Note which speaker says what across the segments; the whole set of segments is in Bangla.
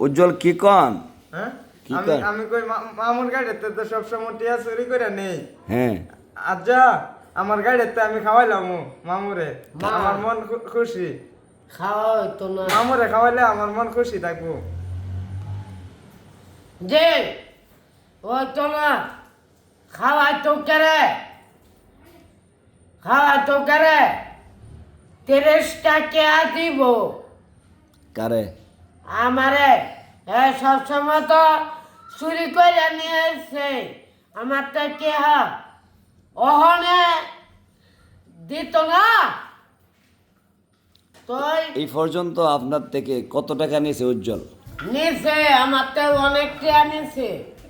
Speaker 1: উজ্জ্বল কি কন?
Speaker 2: হ্যাঁ? আমি আমি কই মামুর গাড়িতে তো সবসময় টিয়া চুরি করে নেই।
Speaker 1: হ্যাঁ।
Speaker 2: আচ্ছা আমার গাড়িতে আমি খাওয়াইলাম মামুরে। আমার মন খুশি।
Speaker 3: খাওয়া হইতো না।
Speaker 2: মামুরে খাওয়াইলে আমার মন খুশি থাকব।
Speaker 3: যে হইতো না খাওয়াই তো কেরে? খাওয়াই তো কেরে? তিরিশটা কে দিব।
Speaker 1: কারে?
Speaker 3: আমারে এ সবসময় তো চুরি করে নিয়ে এসছে আমার তো কে ওহনে দিত না?
Speaker 1: এই পর্যন্ত আপনার থেকে কত টাকা নিয়েছে উজ্জ্বল?
Speaker 3: নিয়েছে আমার তো অনেক টাকা নিয়েছে।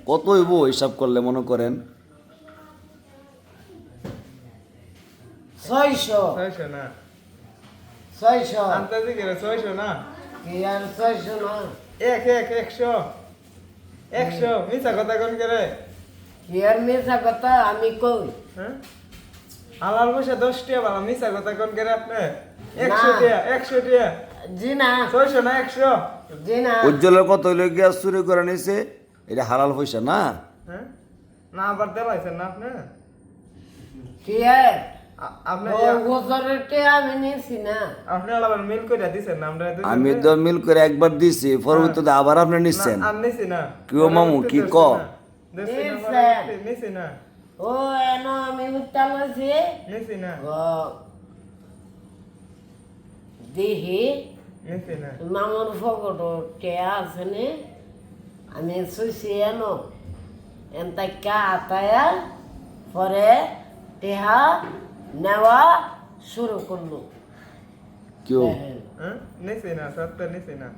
Speaker 1: কত হইব হিসাব করলে মনে করেন?
Speaker 3: ছয়শো।
Speaker 2: ছয়শো না।
Speaker 3: ছয়শো।
Speaker 2: আনতে দিকে ছয়শো না
Speaker 3: কি আর ছয়শো না?
Speaker 2: এক এক একশো। একশো। মিছা কথা কোন করে
Speaker 3: কি আর মিশা কথা আমি কই?
Speaker 2: হ্যাঁ? হালাল পয়সা দশ টিয়া মিছা কথা কোন করে আপনি? একশো। টিয়া একশো টিয়া
Speaker 3: জি না।
Speaker 2: ছয়শো না একশো?
Speaker 3: জি না।
Speaker 1: উজ্জ্বলের কত হইলে? গিয়া চুরি করে নিছে। এটা হালাল পয়সা না?
Speaker 2: হ্যাঁ? না আবার দেলাইছেন না আপনি?
Speaker 3: কি? আর আমি নিছি না।
Speaker 2: আপনি আবার মিল করে দিছেন না আমরা দুজনে?
Speaker 1: আমি তো মিল করে একবার দিছি পরবর্তীতে আবার আপনি নিচ্ছেন। কি ও মামু, কি ক?
Speaker 3: ও এন আমি উত্তাল আছি দিহি। মামুর ফকট টিয়া আছে নে আমি শুইছি এনো। এনতাক্কা আতায়া পরে টেহা নেওয়া শুরু করল।
Speaker 1: কেউ?
Speaker 2: হ্যাঁ? নিছি না সত্য নিছি না।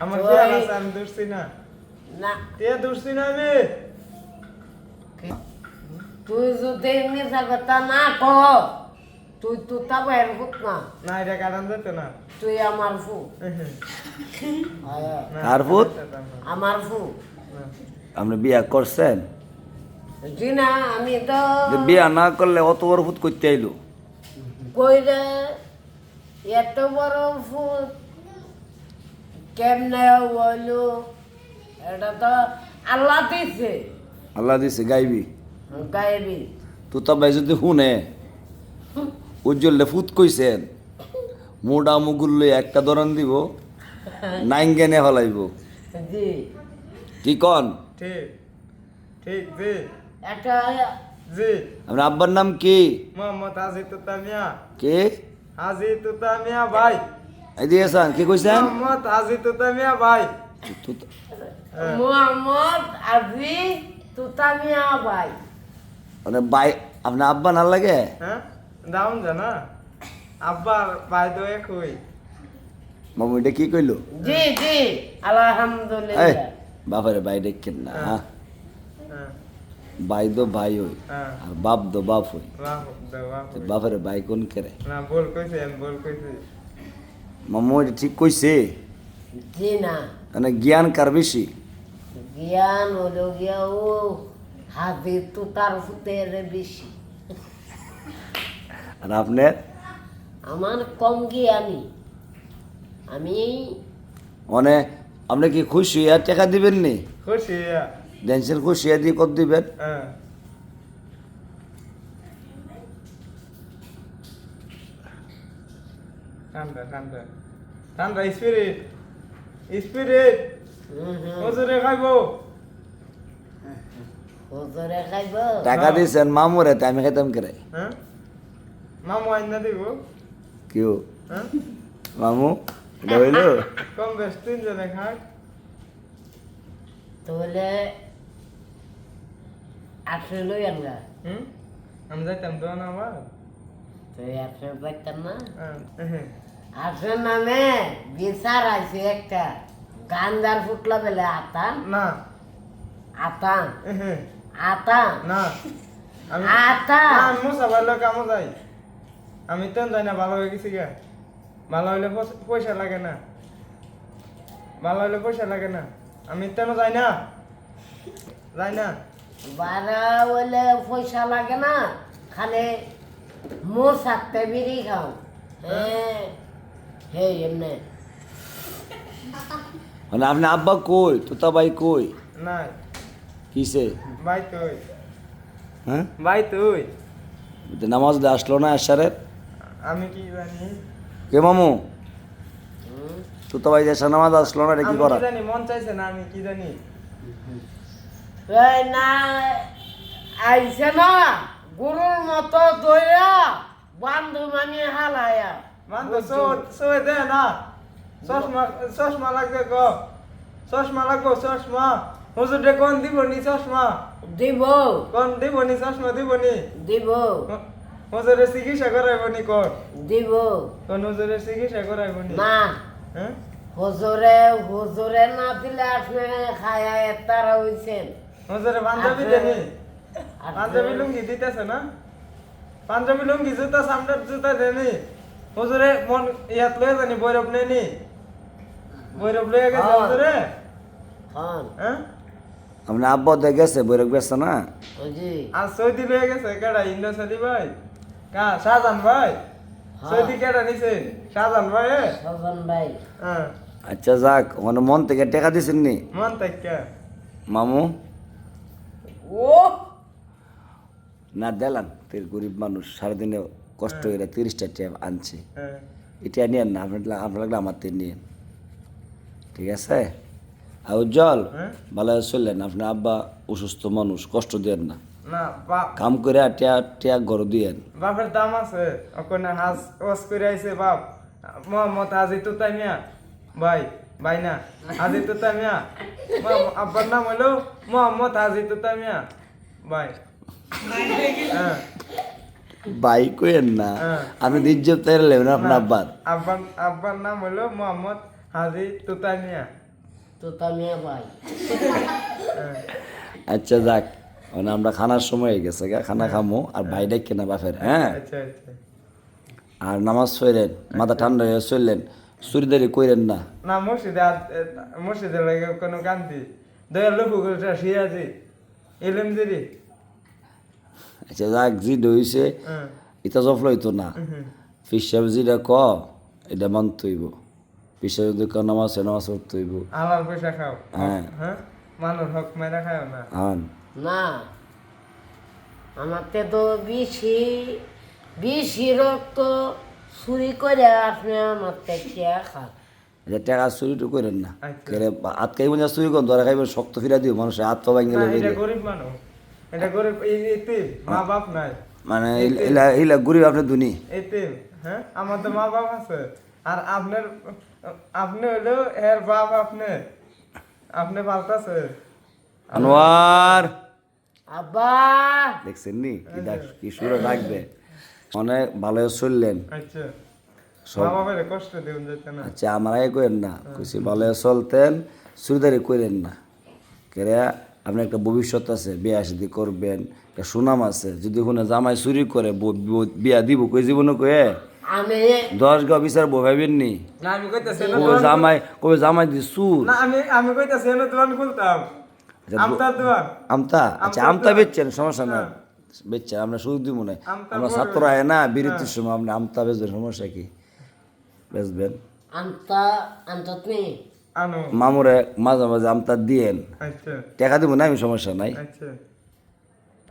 Speaker 2: আমার
Speaker 3: ওই-
Speaker 2: টিয়া আমি দূরছি না।
Speaker 3: না।
Speaker 2: টিয়া দূরছি না আমি?
Speaker 3: তুই যদি মিশা কথা না কহ তুই তো তা বাইর হোক না।
Speaker 2: না এটা কারণ যেত না।
Speaker 3: তুই আমার ফু
Speaker 2: না,
Speaker 1: ভূত?
Speaker 3: আমার ফু।
Speaker 1: আপনি বিয়া করছেন?
Speaker 3: জি না আমি তো
Speaker 1: যে বিয়া না করলে অত বড় ভূত করতে আইলো?
Speaker 3: কই রে এত বড় ফুল কেমনে বলু এটা তো আল্লাহ দিছে।
Speaker 1: আল্লাহ দিছে গাইবি?
Speaker 3: গাইবি।
Speaker 1: তো তবে যদি শুনে উজ্জ্বলে ফুত কইছেন মোটা মুগুল একটা দরন দিব নাইঙ্গেনে হলাইব।
Speaker 3: জি।
Speaker 1: কি কন?
Speaker 2: ঠিক ঠিক জি।
Speaker 3: একটা
Speaker 2: জি।
Speaker 1: আপনার আব্বার নাম কি?
Speaker 2: মোহাম্মদ হাজি তুতামিয়া
Speaker 1: কে?
Speaker 2: হাজি তুতামিয়া ভাই।
Speaker 1: এই দিয়েছেন কি কইছেন?
Speaker 2: মোহাম্মদ হাজি তুতামিয়া ভাই। হ্যাঁ।
Speaker 3: মোহাম্মদ আজি তুতামিয়া ভাই।
Speaker 1: মানে বাই আপনার আব্বা না লাগে?
Speaker 2: হ্যাঁ দাম জানা। আব্বার ভাই তো এক হই
Speaker 1: মামু এটা কি কইলো?
Speaker 3: জি জি আলহামদুলিল্লাহ।
Speaker 1: বাবারে ভাই দেখেন না হ্যাঁ।
Speaker 2: হ্যাঁ।
Speaker 1: ভাই তো ভাই হই
Speaker 2: হ্যাঁ।
Speaker 1: আর বাপ তো বাপ হই। তো বাবারে ভাই কোন করে?
Speaker 2: না বল কইছি আমি বল কইছি।
Speaker 1: মামু এটা ঠিক কইছে?
Speaker 3: জি না।
Speaker 1: মানে জ্ঞান কার বেশি?
Speaker 3: জ্ঞান হলো গিয়া ও হাতে তুতার ফুতের বেশি।
Speaker 1: আর আপনার?
Speaker 3: আমার কম জ্ঞানী। আমি
Speaker 1: মানে আপনি কি খুশি আর টাকা দিবেন নি?
Speaker 2: খুশি
Speaker 1: ড্যান্সের খুশি আর দিয়ে কত দিবেন?
Speaker 2: হ্যাঁ। ঠান্ডা ঠান্ডা। ঠান্ডা স্পিরিট স্পিরিট। হজুরে খাইবো।
Speaker 3: হুজুরে খাইব।
Speaker 1: টাকা দিয়েছেন মামুরে আমি খাইতাম করে?
Speaker 2: হ্যাঁ? মামু আইনা দিব।
Speaker 1: কেউ?
Speaker 2: হ্যাঁ?
Speaker 1: মামু এটা হইল?
Speaker 2: কম বেশ তিনজনে খাক।
Speaker 3: তাহলে আটশো লই আনগা।
Speaker 2: হুম? আমি যাইতাম তো না আমার
Speaker 3: তুই আটশো পাইতাম না? আটশো নামে বিচার আছে একটা। গান্দার ফুটলা বেলে আতান।
Speaker 2: না।
Speaker 3: আতান। আতান।
Speaker 2: না। আমি যাই। আমি তো যাই না ভালো হয়ে গেছি গা। ভালো হইলে পয়সা- লাগে না। ভালো হইলে পয়সা লাগে না। আমি তেন যাই না। যাই না।
Speaker 3: বারা বলে পয়সা লাগে না খালি মো সাথে বিড়ি খাও। হ্যাঁ হে এমনি।
Speaker 1: মানে আপনি আব্বা কই? তোতা ভাই কই?
Speaker 2: নাই।
Speaker 1: কিসে?
Speaker 2: ভাই তুই।
Speaker 1: হ্যাঁ?
Speaker 2: ভাই তুই।
Speaker 1: নামাজ আসলো না এসারের?
Speaker 2: আমি কি জানি?
Speaker 1: কে মামু? তোতা ভাই এসা নামাজ আসলো না এটা কি করা
Speaker 2: জানি? মন চাইছে না আমি কি জানি?
Speaker 3: না আইছে না গরুর মতো দইয়া বান্ধু মানি হালায়া।
Speaker 2: মান তো সো সো দে না। চশমা চশমা লাগবে গো। চশমা লাগবো চশমা। হুজুর কোন দিব নি চশমা?
Speaker 3: দিব।
Speaker 2: কোন দিব নি চশমা দিব। নি
Speaker 3: দিব
Speaker 2: হুজুরে চিকিৎসা করাইব নি কোন?
Speaker 3: দিব।
Speaker 2: কোন হুজুরে চিকিৎসা করাইব নি।
Speaker 3: না
Speaker 2: হ্যাঁ
Speaker 3: হুজুরে হুজুরে না দিলে আপনি খায়া তারা হইছেন।
Speaker 2: হুজুরে পাঞ্জাবি দেনি। পাঞ্জাবি লুঙ্গি দিতেছে না? পাঞ্জাবি লুঙ্গি জুতা সামনের জুতা দেনি। হুজুরে মন ইয়াত লয়ে জানি বৈরব নেনি বৈরব লয়ে গেছে
Speaker 3: হ্যাঁ।
Speaker 2: হুজুরে?
Speaker 3: হন
Speaker 2: হ্যাঁ?
Speaker 1: আপনি আব্বা দিয়ে গেছে বৈরক ব্যস্ত না?
Speaker 2: আর সৌদি লয়ে গেছে কেডা ইন্দো সৌদি ভাই? কা শাহজান ভাই?
Speaker 3: হ্যাঁ।
Speaker 2: সৌদি কেডা নিছে? শাহজান ভাই এ?
Speaker 3: ভাই।
Speaker 2: হ্যাঁ।
Speaker 1: আচ্ছা যাক মন থেকে টেকা দিছেন নি
Speaker 2: মন থেকে।
Speaker 1: মামু?
Speaker 3: ও!
Speaker 1: না দেলান তেল গরিব মানুষ সারাদিনে কষ্ট করে তিরিশটা ট্যাপ আনছে।
Speaker 2: হ্যাঁ।
Speaker 1: এটা নিয়েন না আপনার আপনার লাগলে আমার থেকে নিয়েন। ঠিক আছে? আর উজ্জ্বল
Speaker 2: হ্যাঁ?
Speaker 1: ভালো চললেন? আপনার আব্বা অসুস্থ মানুষ কষ্ট দেন না। কাম করে টিয়া টিয়া ঘর দিয়েন।
Speaker 2: বাপের দাম আছে। ওখানে হাজ ওয়াজ করে আইছে বাপ। মোহাম্মদ হাজি তুতাই মিয়া ভাই। ভাই না হাজি তুতাই মিয়া। আব্বার নাম হলো মোহাম্মদ হাজি তুতাই মিয়া। ভাই। হ্যাঁ।
Speaker 1: বাই কইেন না
Speaker 2: হ্যাঁ।
Speaker 1: আপনি ইজ্জত তাইলে নেবেন আপনার আব্বার।
Speaker 2: আব্বার আব্বার নাম হলো মোহাম্মদ হাজি তুতাই মিয়া।
Speaker 3: তো ভাই।
Speaker 2: হ্যাঁ।
Speaker 1: আচ্ছা যাক। মানে আমরা খানার সময় হয়ে গেছে গা খানা খামো আর ভাই ডাক কেনা বাপের হ্যাঁ?
Speaker 2: আচ্ছা আচ্ছা।
Speaker 1: আর নামাজ পড়লেন মাথা ঠান্ডা হয়ে চললেন। চুরিদারি কইরেন না।
Speaker 2: না মসজিদে মসজিদে লাগে কোনো কান্তি দয়াল লোক সিরাজি এলএম দিদি
Speaker 1: আচ্ছা যাক জি দইছে
Speaker 2: হ্যাঁ।
Speaker 1: ইটা জফল হইতো না। ফিসাব যেটা ক এটা মানতে হইব। ফিসাব যদি ক নামাজ হয়, নামাজ পড়তে হইব।
Speaker 2: হালাল পয়সা খাও।
Speaker 1: হ্যাঁ।
Speaker 2: হ্যাঁ? মানুষ হক মেরা খাও না।
Speaker 1: হন
Speaker 3: না। আমাকে তো বেশি বেশি রক্ত চুরি করে আপনি আমার থেকে খান
Speaker 1: এটা টাকা চুরি তো করেন না।
Speaker 2: আচ্ছা।
Speaker 1: কেরে হাত খাইবেন যা চুরি করেন ধরা খাইবেন শক্ত ফিরা দিও মানুষের হাত পা ভাঙে গেলে
Speaker 2: এটা গরিব মানুষ। এটা গরিব এই এতিম মা বাপ নাই।
Speaker 1: মানে ইলা- ইলা গরিব আপনি দুনি
Speaker 2: এতিম হ্যাঁ? আমার তো মা বাপ আছে। আর আপনার আপনি হলো এর বাপ আপনি। আপনি পাল্টাছে।
Speaker 1: আনোয়ার!
Speaker 3: আব্বা!
Speaker 1: দেখছেন নি? কি সুরে রাখবে অনেক ভালো চললেন।
Speaker 2: আচ্ছা।
Speaker 1: আচ্ছা আমারাই করেন না। খুশি ভালো চলতেন চুরিদারি করেন না। কেরে আপনার একটা ভবিষ্যৎ আছে বিয়া শাদি করবেন একটা সুনাম আছে যদি কোনো জামাই চুরি করে বিয়া দিব কই জীবনে কয়ে? দশ গা বিচার বভাইবেন নি? জামাই কবে জামাই দি সুর
Speaker 2: আমি আমি কইতাছি দোকান খুলতাম।
Speaker 1: আচ্ছা, আমতা? আচ্ছা আমতা বেচছেন সমস্যা না বেচছেন আমরা সুযোগ দিব না। আমরা ছাত্র আয় না বিরতির সময় আপনি আমতা বেচবেন সমস্যা কি? বেচবেন। মামুরে মাঝে মাঝে আমতা দিয়েন।
Speaker 2: আচ্ছা।
Speaker 1: টাকা দিব না আমি সমস্যা নাই।
Speaker 2: আচ্ছা।